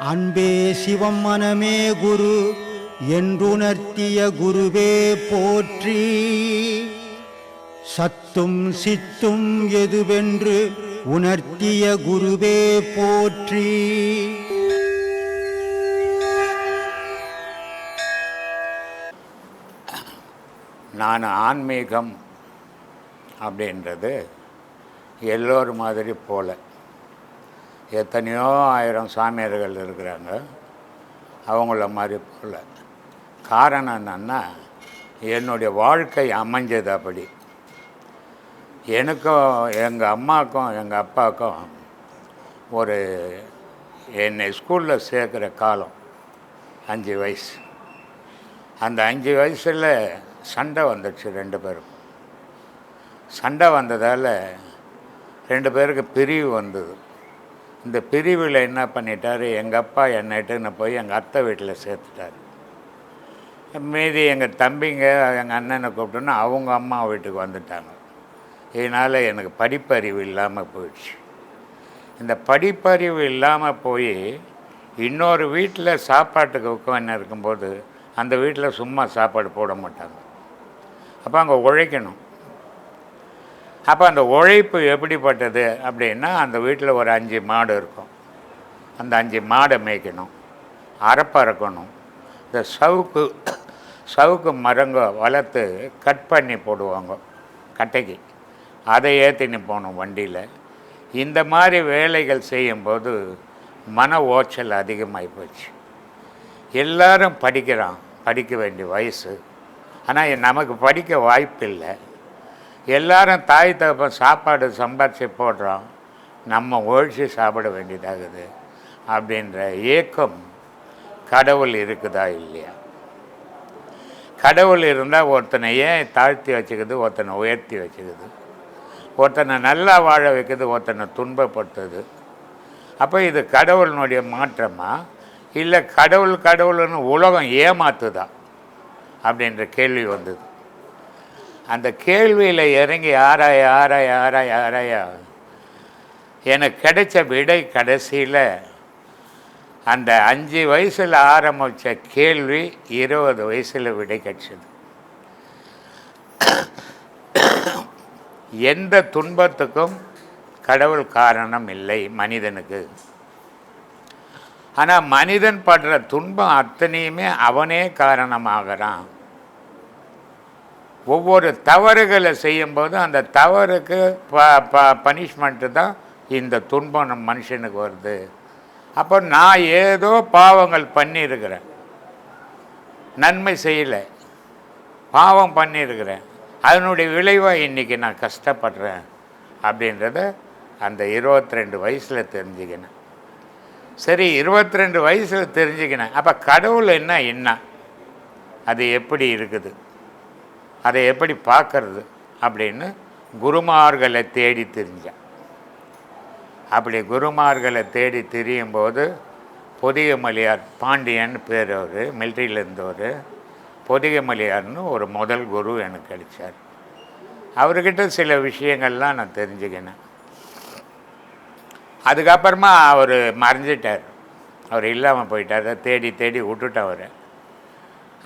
அன்பே சிவம் மனமே குரு என்றுணர்த்திய குருவே போற்றி. சத்தும் சித்தும் எதுவென்று உணர்த்திய குருவே போற்றி. நான் ஆன்மீகம் அப்படின்றது எல்லோரும் மாதிரி போல. எத்தனையோ ஆயிரம் சாமியார்கள் இருக்கிறாங்க. அவங்கள மாதிரி போல. காரணம் என்னன்னா என்னுடைய வாழ்க்கை அமைஞ்சது அப்படி. எனக்கும் எங்கள் அம்மாவுக்கும் எங்கள் அப்பாவுக்கும் ஒரு என்னை ஸ்கூலில் சேர்க்குற காலம் அஞ்சு வயசு. அந்த அஞ்சு வயசில் சண்டை வந்துடுச்சு ரெண்டு பேரும். சண்டை வந்ததால் ரெண்டு பேருக்கு பிரிவு வந்தது. இந்த பிரிவில் என்ன பண்ணிட்டார் எங்கள் அப்பா என்னட்டுன்னு போய் எங்கள் அத்தை வீட்டில் சேர்த்துட்டார். மீதி எங்கள் தம்பிங்க எங்கள் அண்ணனை கூப்பிட்டோன்னா அவங்க அம்மா வீட்டுக்கு வந்துட்டாங்க. இதனால் எனக்கு படிப்பறிவு இல்லாமல் போயிடுச்சு. இந்த படிப்பறிவு இல்லாமல் போய் இன்னொரு வீட்டில் சாப்பாட்டுக்கு உட்காந்து இருக்கும்போது அந்த வீட்டில் சும்மா சாப்பாடு போட மாட்டாங்க. அப்போ அங்கே உழைக்கணும். அப்போ அந்த உழைப்பு எப்படிப்பட்டது அப்படின்னா அந்த வீட்டில் ஒரு அஞ்சு மாடு இருக்கும். அந்த அஞ்சு மாடை மேய்க்கணும். அறப்பறக்கணும் இந்த சவுக்கு சவுக்கு மரங்க வளர்த்து கட் பண்ணி போடுவாங்க கட்டைக்கு. அதை ஏற்றின்னு போகணும் வண்டியில். இந்த மாதிரி வேலைகள் செய்யும்போது மன ஓச்சல் அதிகமாகி போச்சு. எல்லாரும் படிக்கிறான் படிக்க வேண்டிய வயசு. ஆனால் நமக்கு படிக்க வாய்ப்பில்லை. எல்லாரும் தாய் தகப்பன் சாப்பாடு சம்பாரித்து போடுறோம். நம்ம ஒழிச்சு சாப்பிட வேண்டியதாகுது அப்படின்ற ஏக்கம் கடவுள் இருக்குதா இல்லையா? கடவுள் இருந்தால் ஒருத்தனை ஏன் தாழ்த்தி வச்சுக்குது ஒருத்தனை உயர்த்தி வச்சுக்குது? ஒருத்தனை நல்லா வாழ வைக்குது ஒருத்தனை துன்பப்படுத்துது. அப்போ இது கடவுளினுடைய மாற்றமா? இல்லை கடவுள் கடவுள்னு உலகம் ஏமாத்துதா? அப்படின்ற கேள்வி வந்தது. அந்த கேள்வியில் இறங்கி ஆராய ஆராய ஆராய ஆராய. எனக்கு கிடைச்ச விடை கடைசியில் அந்த அஞ்சு வயசில் ஆரம்பித்த கேள்வி இருபது வயசில் விடை கிடச்சிது. எந்த துன்பத்துக்கும் கடவுள் காரணம் இல்லை மனிதனுக்கு. ஆனால் மனிதன் படுற துன்பம் அத்தனையுமே அவனே காரணமாகிறான். ஒவ்வொரு தவறுகளை செய்யும்போது அந்த தவறுக்கு ப ப பனிஷ்மெண்ட்டு தான் இந்த துன்பம் நம் மனுஷனுக்கு வருது. அப்போ நான் ஏதோ பாவங்கள் பண்ணியிருக்கிறேன். நன்மை செய்யலை. பாவம் பண்ணியிருக்கிறேன். அதனுடைய விளைவாக இன்றைக்கி நான் கஷ்டப்படுறேன் அப்படின்றத அந்த இருபத்தி ரெண்டு வயசில் தெரிஞ்சுக்கினேன். சரி இருபத்தி ரெண்டு வயசில் தெரிஞ்சுக்கினேன். அப்போ கடவுள் என்ன என்ன? அது எப்படி இருக்குது? அதை எப்படி பார்க்கறது அப்படின்னு குருமார்களை தேடி தெரிஞ்சேன் அப்படி குருமார்களை தேடி திரியும் போது பொதிகமலியார் பாண்டியன் பேர் அவர் மிலிட்ரியில் இருந்தவர். பொதிகமலியார்னு ஒரு முதல் குரு எனக்கு கிடைச்சார் அவர்கிட்ட சில விஷயங்கள்லாம் நான் தெரிஞ்சுக்கினேன். அதுக்கப்புறமா அவர் மறைஞ்சிட்டார். அவர் இல்லாமல் போயிட்டார். தேடி தேடி விட்டுட்டேன் அவர்.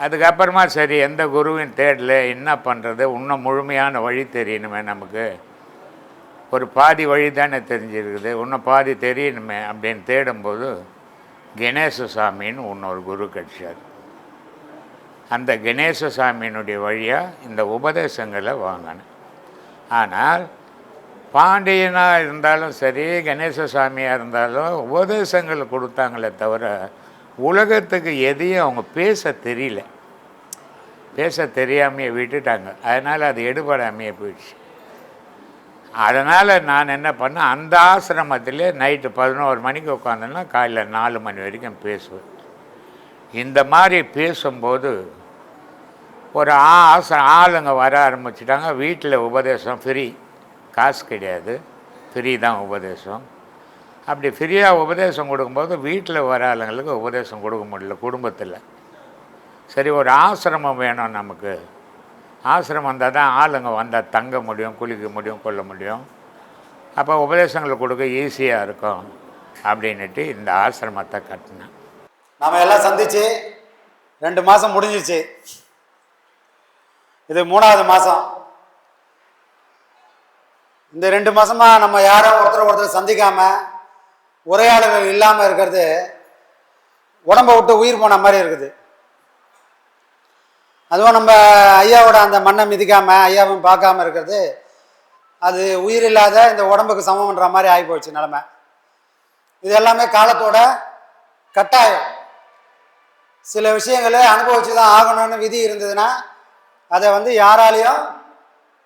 அதுக்கப்புறமா சரி எந்த குருவின் தேடல என்ன பண்ணுறது இன்னும் முழுமையான வழி தெரியணுமே நமக்கு. ஒரு பாதி வழி தானே தெரிஞ்சிருக்குது. இன்னும் பாதி தெரியணுமே அப்படின்னு தேடும்போது கணேச சாமின்னு இன்னொரு குரு கிடைச்சார். அந்த கணேச சாமியினுடைய வழியாக இந்த உபதேசங்களை வாங்கினேன். ஆனால் பாண்டியனாக இருந்தாலும் சரி கணேச சாமியாக இருந்தாலும் உபதேசங்கள் கொடுத்தாங்களே தவிர உலகத்துக்கு எதையும் அவங்க பேச தெரியல. பேச தெரியாமையே விட்டுட்டாங்க. அதனால் அது எடுபடாமையே போயிடுச்சு. அதனால் நான் என்ன பண்ணேன் அந்த ஆசிரமத்திலே நைட்டு பதினோரு மணிக்கு உட்காந்தேன்னா காலையில் நாலு மணி வரைக்கும் பேசுவேன். இந்த மாதிரி பேசும்போது ஒரு ஆசிரம் ஆளுங்க வர ஆரம்பிச்சிட்டாங்க. வீட்டில் உபதேசம் ஃப்ரீ. காசு கிடையாது. ஃப்ரீ தான் உபதேசம். அப்படி ஃப்ரீயாக உபதேசம் கொடுக்கும்போது வீட்டில் வர ஆளுங்களுக்கு உபதேசம் கொடுக்க முடியல குடும்பத்தில். சரி ஒரு ஆசிரமம் வேணும் நமக்கு. ஆசிரமம் வந்தால் தான் ஆளுங்க வந்தால் தங்க முடியும் குளிக்க முடியும் கொள்ள முடியும். அப்போ உபதேசங்களை கொடுக்க ஈஸியாக இருக்கும் அப்படின்னுட்டு இந்த ஆசிரமத்தை கட்டினேன். நாம் எல்லாம் சந்திச்சு ரெண்டு மாதம் முடிஞ்சிச்சு. இது மூணாவது மாதம் இந்த ரெண்டு மாதமாக நம்ம யாரும் ஒருத்தர் ஒருத்தர் சந்திக்காமல் உரையாடல்கள் இல்லாமல் இருக்கிறது. உடம்ப விட்டு உயிர் போன மாதிரி இருக்குது. அதுவும் நம்ம ஐயாவோட அந்த மண்ணை மிதிக்காமல் ஐயாவும் பார்க்காம இருக்கிறது. அது உயிர் இல்லாத இந்த உடம்புக்கு சமம்ன்ற மாதிரி ஆகிப்போச்சு நிலமை. இது எல்லாமே காலத்தோட கட்டாயம். சில விஷயங்களை அனுபவிச்சு தான் ஆகணும்னு விதி இருந்ததுன்னா அதை வந்து யாராலையும்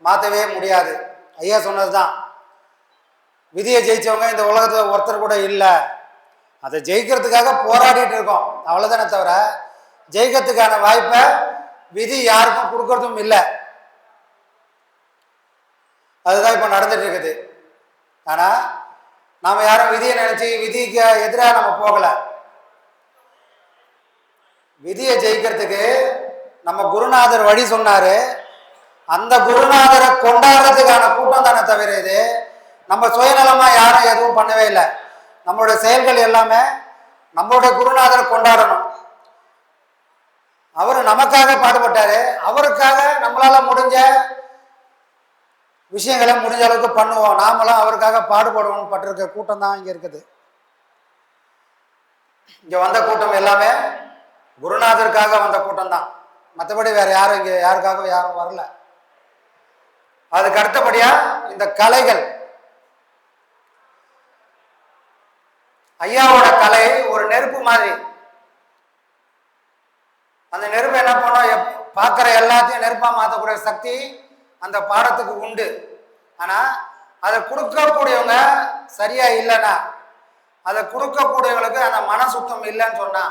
மாற்றவே முடியாது. ஐயா சொன்னது தான் விதியை ஜெயிச்சவங்க இந்த உலகத்தில் ஒருத்தர் கூட இல்லை. அதை ஜெயிக்கிறதுக்காக போராடிட்டு இருக்கோம். அவ்வளோதானே தவிர ஜெயிக்கிறதுக்கான வாய்ப்பை விதி யாருக்கும் கொடுக்கறதும் இல்லை. அதுதான் இப்போ நடந்துட்டு இருக்குது. ஆனால் நாம் யாரும் விதியை நினச்சி விதிக்கு எதிராக நம்ம போகலை. விதியை ஜெயிக்கிறதுக்கு நம்ம குருநாதர் வழி சொன்னார். அந்த குருநாதரை கொண்டாடுறதுக்கான கூட்டம் தானே தவிர இது. நம்ம சுயநலமாக யாரும் எதுவும் பண்ணவே இல்லை. நம்மளுடைய செயல்கள் எல்லாமே நம்மளுடைய குருநாதரை கொண்டாடணும். அவர் நமக்காக பாடுபட்டார். அவருக்காக நம்மளால் முடிஞ்ச விஷயங்களை முடிஞ்ச அளவுக்கு பண்ணுவோம். நாமளும் அவருக்காக பாடுபடுவோம் பட்டிருக்க கூட்டம் தான் இங்கே இருக்குது. இங்கே வந்த கூட்டம் எல்லாமே குருநாதருக்காக வந்த கூட்டம் தான். மற்றபடி வேறு யாரும் இங்கே யாருக்காகவும் யாரும் வரல. அதுக்கு அடுத்தபடியாக இந்த கலைகள். ஐயாவோட கலை ஒரு நெருப்பு மாதிரி. அந்த நெருப்பு என்ன பண்ணோம்? எப் பார்க்குற எல்லாத்தையும் நெருப்பாக மாற்றக்கூடிய சக்தி அந்த பாடத்துக்கு உண்டு. ஆனால் அதை கொடுக்கக்கூடியவங்க சரியா இல்லைன்னா அதை கொடுக்கக்கூடியவங்களுக்கு அந்த மன சுத்தம் இல்லைன்னு சொன்னா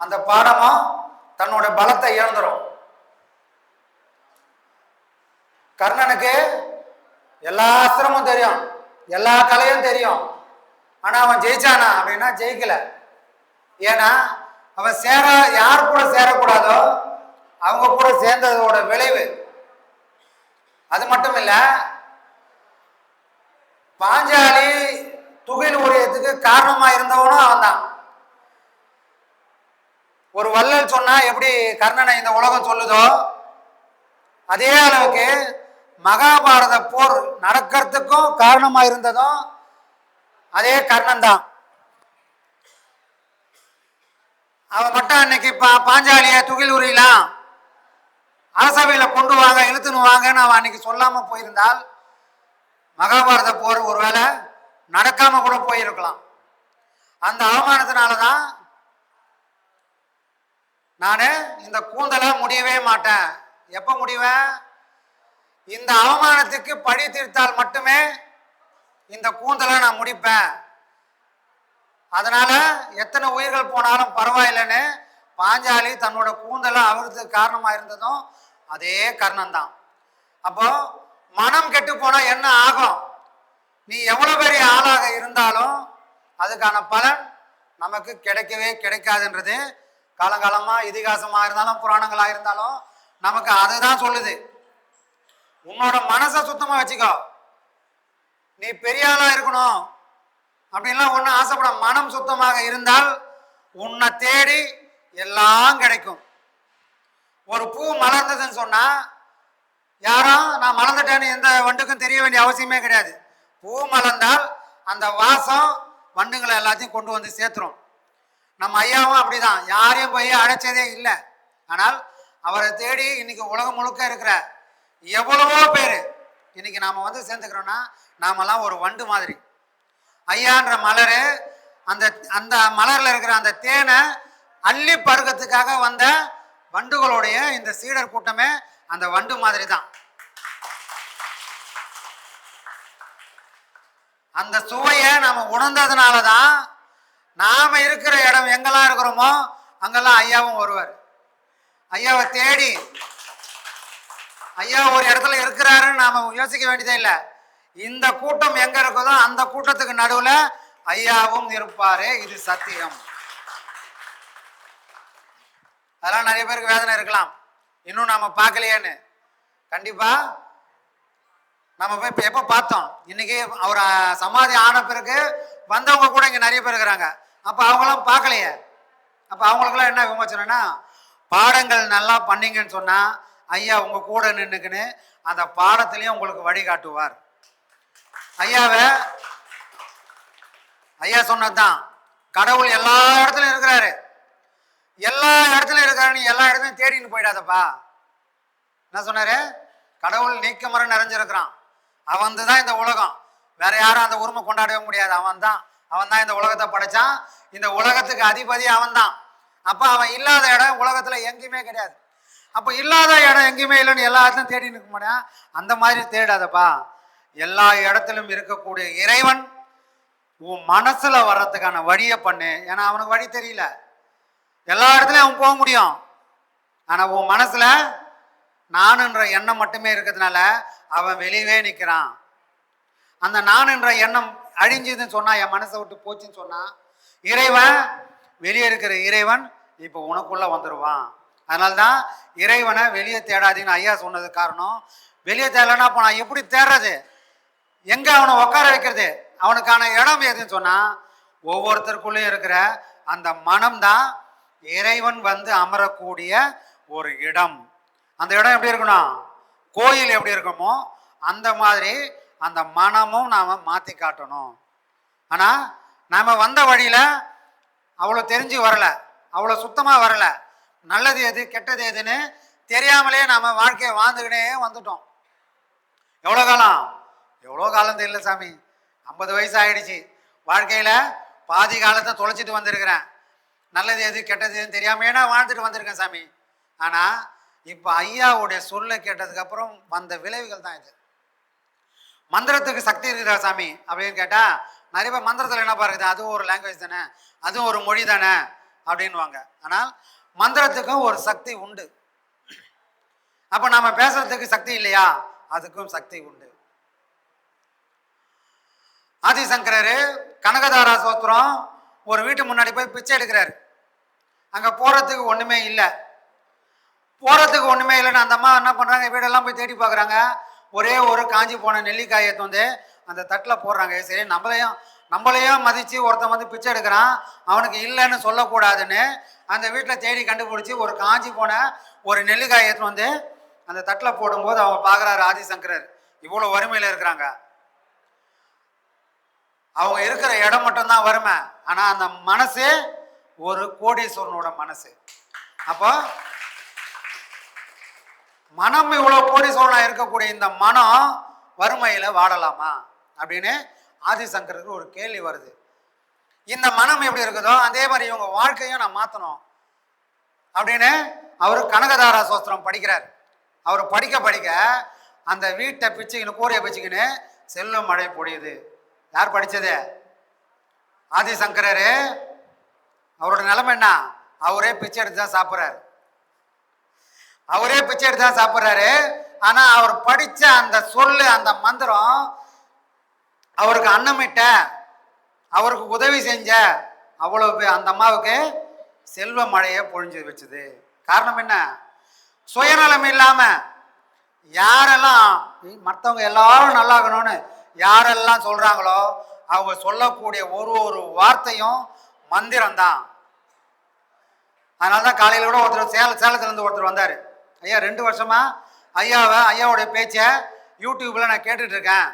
அந்த பாடமும் தன்னோட பலத்தை இழந்துடும் கர்ணனுக்கு எல்லா அஸ்திரமும் தெரியும். எல்லா கலையும் தெரியும். ஆனால் அவன் ஜெயிச்சானா அப்படின்னா ஜெயிக்கல. ஏன்னா அவன் சேர யார் கூட சேரக்கூடாதோ அவங்க கூட சேர்ந்ததோட விளைவு. அது மட்டும் இல்லை பாஞ்சாலி துகில் உரியத்துக்கு காரணமாக இருந்தவனும் அவன் தான் ஒரு வள்ளல் சொன்னால் எப்படி கர்ணனை இந்த உலகம் சொல்லுதோ அதே அளவுக்கு மகாபாரத போர் நடக்கிறதுக்கும் காரணமாக இருந்ததும் அதே கர்ணன் தான் அவன் மட்டும் அன்னைக்கு பா பாஞ்சாலிய துகில் உரியலாம் அரசவையில கொண்டு வாங்க இழுத்துன்னு வாங்கன்னு அவன் அன்னைக்கு சொல்லாம போயிருந்தால் மகாபாரத போர் ஒருவேளை நடக்காம கூட போயிருக்கலாம். அந்த அவமானத்தினால தான் நான் இந்த கூந்தலை முடியவே மாட்டேன். எப்போ முடிவேன்? இந்த அவமானத்துக்கு பழி தீர்த்தால் மட்டுமே இந்த கூந்தலை நான் முடிப்பேன். அதனால எத்தனை உயிர்கள் போனாலும் பரவாயில்லைன்னு பாஞ்சாலி தன்னோட கூந்தலை அவருக்கு காரணமாக இருந்ததும் அதே கர்ணன் தான் அப்போ மனம் கெட்டு போனால் என்ன ஆகும்? நீ எவ்வளோ பெரிய ஆளாக இருந்தாலும் அதுக்கான பலன் நமக்கு கிடைக்கவே கிடைக்காதுன்றது காலங்காலமாக இதிகாசமாக இருந்தாலும் புராணங்களாக இருந்தாலும் நமக்கு அதுதான் சொல்லுது. உன்னோட மனசை சுத்தமாக வச்சுக்கோ. நீ பெரிய ஆளா இருக்கணும். அப்படின்லாம் ஒன்றும் ஆசைப்பட மனம் சுத்தமாக இருந்தால் உன்னை தேடி எல்லாம் கிடைக்கும். ஒரு பூ மலர்ந்ததுன்னு சொன்னா யாரும் நான் மலர்ந்துட்டேன்னு எந்த வண்டுக்கும் தெரிய வேண்டிய அவசியமே கிடையாது. பூ மலர்ந்தால் அந்த வாசம் வண்டுங்களை எல்லாத்தையும் கொண்டு வந்து சேர்த்துரும். நம்ம ஐயாவும் அப்படிதான். யாரையும் போய் அழைச்சதே இல்லை. ஆனால் அவரை தேடி இன்னைக்கு உலகம் முழுக்க இருக்கிற எவ்வளவோ பேர் இன்னைக்கு நாம் வந்து சேர்ந்துக்கிறோன்னா நாமெல்லாம் ஒரு வண்டு மாதிரி. ஐயான்ற மலர் அந்த அந்த மலரில் இருக்கிற அந்த தேனை அள்ளி பருகத்துக்காக வந்த வண்டுகளுடைய இந்த சீடர் கூட்டமே அந்த வண்டு மாதிரி தான் அந்த சுவையை நாம் உணர்ந்ததுனால தான் நாம் இருக்கிற இடம் எங்கெல்லாம் இருக்கிறோமோ அங்கெல்லாம் ஐயாவும் வருவார். ஐயாவை தேடி ஐயா ஒரு இடத்துல இருக்கிறாருன்னு நாம யோசிக்க வேண்டியதே இல்லை. இந்த கூட்டம் எங்க இருக்குதோ அந்த கூட்டத்துக்கு நடுவுல ஐயாவும் இருப்பாரு. இது சத்தியம். அதெல்லாம் நிறைய பேருக்கு வேதனை இருக்கலாம். இன்னும் நாம பார்க்கலையேன்னு. கண்டிப்பா நம்ம போய் இப்போ எப்போ பார்த்தோம்? இன்னைக்கு அவர் சமாதி ஆன பிறகு வந்தவங்க கூட இங்கே நிறைய பேர் இருக்கிறாங்க. அப்போ அவங்களாம் பார்க்கலையே. அப்போ அவங்களுக்குலாம் என்ன விமர்சனம்னா பாடங்கள் நல்லா பண்ணீங்கன்னு சொன்னால் ஐயா உங்கள் கூட நின்றுக்குன்னு அந்த பாடத்திலையும் உங்களுக்கு வழிகாட்டுவார். ஐயாவை ஐயா சொன்னதுதான். கடவுள் எல்லா இடத்துலையும் இருக்கிறாரு. எல்லா இடத்துலையும் இருக்காரு நீ எல்லா இடத்துலையும் தேடின்னு போயிடாதப்பா. என்ன சொன்னாரு? கடவுள் நீக்கமர நிறைஞ்சிருக்கிறான். அவன் தான் இந்த உலகம். வேற யாரும் அந்த உரிமை கொண்டாடவே முடியாது. அவன் தான் அவன் தான் இந்த உலகத்தை படைச்சான். இந்த உலகத்துக்கு அதிபதி அவன் தான் அப்ப அவன் இல்லாத இடம் உலகத்துல எங்கேயுமே கிடையாது. அப்போ இல்லாத இடம் எங்கேயுமே இல்லைன்னு எல்லா இடத்துலையும் தேடி நிற்க மாட்டேன். அந்த மாதிரி தேடாதப்பா. எல்லா இடத்திலும் இருக்கக்கூடிய இறைவன் உன் மனசில் வர்றதுக்கான வழியை பண்ணு. ஏன்னா அவனுக்கு வழி தெரியல. எல்லா இடத்துலையும் அவன் போக முடியும். ஆனால் உன் மனசில் நானுன்ற எண்ணம் மட்டுமே இருக்கிறதுனால அவன் வெளியவே நிற்கிறான். அந்த நானுன்ற எண்ணம் அழிஞ்சுதுன்னு சொன்னால் என் மனசை விட்டு போச்சுன்னு சொன்னால் இறைவன் வெளியே இருக்கிற இறைவன் இப்போ உனக்குள்ளே வந்துடுவான் அதனால தான் இறைவனை வெளியே தேடாதீன்னு ஐயா சொன்னது காரணம். வெளியே தேடலன்னா அப்போ நான் எப்படி தேடுறது? எங்க அவனை உட்கார வைக்கிறது? அவனுக்கான இடம் எதுன்னு சொன்னா ஒவ்வொருத்தருக்குள்ளேயும் இருக்கிற அந்த மனம்தான் இறைவன் வந்து அமரக்கூடிய ஒரு இடம். அந்த இடம் எப்படி இருக்கணும் கோயில் எப்படி இருக்குமோ அந்த மாதிரி அந்த மனமும் நாம மாத்தி காட்டணும். ஆனா நாம வந்த வழியில அவ்வளோ தெரிஞ்சு வரல. அவ்வளோ சுத்தமா வரலை. நல்லது எது கெட்டது எதுன்னு தெரியாமலே நாம வாழ்க்கையை வாழ்ந்துக்கினே வந்துட்டோம். எவ்வளோ காலம்? எவ்வளோ காலம் தெரியல சாமி. ஐம்பது வயசு ஆயிடுச்சு. வாழ்க்கையில் பாதி காலத்தை தொலைச்சிட்டு வந்திருக்கிறேன். நல்லது எது கெட்டது எதுன்னு தெரியாமையே வாழ்ந்துட்டு வந்திருக்கேன் சாமி. ஆனால் இப்போ ஐயாவுடைய சொல்லை கேட்டதுக்கப்புறம் வந்த விளைவுகள் தான் இது. மந்திரத்துக்கு சக்தி இருக்குதா சாமி? அப்படின்னு கேட்டால் நிறைய பேர் மந்திரத்தில் என்ன பாருக்குது? அதுவும் ஒரு லாங்குவேஜ் தானே? அதுவும் ஒரு மொழி தானே? அப்படின்வாங்க ஆனால் மந்திரத்துக்கும் ஒரு சக்தி உண்டு. அப்ப நாம பேசுறதுக்கு சக்தி இல்லையா? அதுக்கும் சக்தி உண்டு. ஆதிசங்கரரு கனகதாரா சோத்திரம் ஒரு வீட்டு முன்னாடி போய் பிச்சை எடுக்கிறாரு. அங்க போறதுக்கு ஒண்ணுமே இல்லை. போறதுக்கு ஒண்ணுமே இல்லைன்னு அந்த அம்மா என்ன பண்றாங்க? வீடெல்லாம் போய் தேடி பார்க்குறாங்க ஒரே ஒரு காஞ்சி போன நெல்லிக்காயை எடுத்து வந்து அந்த தட்டில் போடுறாங்க. சரி நம்மளையும் நம்மளையும் மதித்து ஒருத்தன் வந்து பிச்சை எடுக்கிறான் அவனுக்கு இல்லைன்னு சொல்லக்கூடாதுன்னு அந்த வீட்டில் தேடி கண்டுபிடிச்சி ஒரு காஞ்சி போன ஒரு நெல்லிக்காயை எடுத்து வந்து அந்த தட்டில் போடும்போது அவங்க பார்க்குறாரு ஆதிசங்கரர். இவ்வளோ வறுமையில் இருக்கிறாங்க. அவங்க இருக்கிற இடம் மட்டும்தான் வறுமை. ஆனால் அந்த மனசு ஒரு கோடீஸ்வரனோட மனசு. அப்போ மனம் இவ்வளோ கோடீஸ்வரனாக இருக்கக்கூடிய இந்த மனம் வறுமையில் வாடலாமா அப்படின்னு ஆதிசங்கருக்கு ஒரு கேள்வி வருது. இந்த மனம் எப்படி இருக்குதோ அதே மாதிரி இவங்க வாழ்க்கையும் நான் மாற்றணும் அப்படின்னு அவர் கனகதாரா சோஸ்திரம் படிக்கிறார். அவர் படிக்க படிக்க அந்த வீட்டை பிச்சுக்கின்னு கூரையை பிச்சுக்கின்னு செல்லும் மழை பொழியுது. யார் படித்தது ஆதிசங்கரரு. அவரோட நிலைமை என்ன? அவரே பிச்சை எடுத்து தான் சாப்பிட்றாரு. அவரே பிச்சை எடுத்து தான் சாப்பிட்றாரு. ஆனால் அவர் படித்த அந்த சொல்லு அந்த மந்திரம் அவருக்கு அன்னமிட்ட அவருக்கு உதவி செஞ்ச அவ்வளோ பே- அந்த அம்மாவுக்கு செல்வ மழையை பொழிஞ்சு வச்சுது. காரணம் என்ன? சுயநலம் இல்லாமல் யாரெல்லாம் மற்றவங்க எல்லாரும் நல்லாகணும்னு யாரெல்லாம் சொல்கிறாங்களோ அவங்க சொல்லக்கூடிய ஒரு ஒரு வார்த்தையும் மந்திரம்தான். அதனால தான் காலையில் கூட ஒருத்தர் சேல சேலத்துலேருந்து ஒருத்தர் வந்தார். ஐயா ரெண்டு வருஷமாக ஐயாவை ஐயாவோடைய பேச்சை யூடியூப்பில் நான் கேட்டுட்ருக்கேன்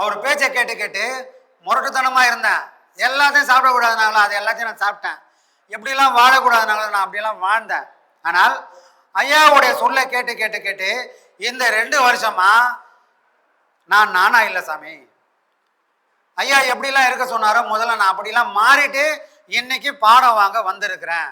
அவர் பேச்சை கேட்டு கேட்டு முரட்டுத்தனமாக இருந்தேன். எல்லாத்தையும் சாப்பிடக்கூடாதுனால அது எல்லாத்தையும் நான் சாப்பிட்டேன். எப்படிலாம் வாழக்கூடாதுனால நான் அப்படிலாம் வாழ்ந்தேன். ஆனால் ஐயாவுடைய சொல்லை கேட்டு கேட்டு கேட்டு இந்த ரெண்டு வருஷமா நான் நானா இல்லை சாமி. ஐயா எப்படிலாம் இருக்க சொன்னாரோ முதல்ல நான் அப்படிலாம் மாறிட்டு இன்னைக்கு பாடம் வாங்க வந்திருக்கிறேன்.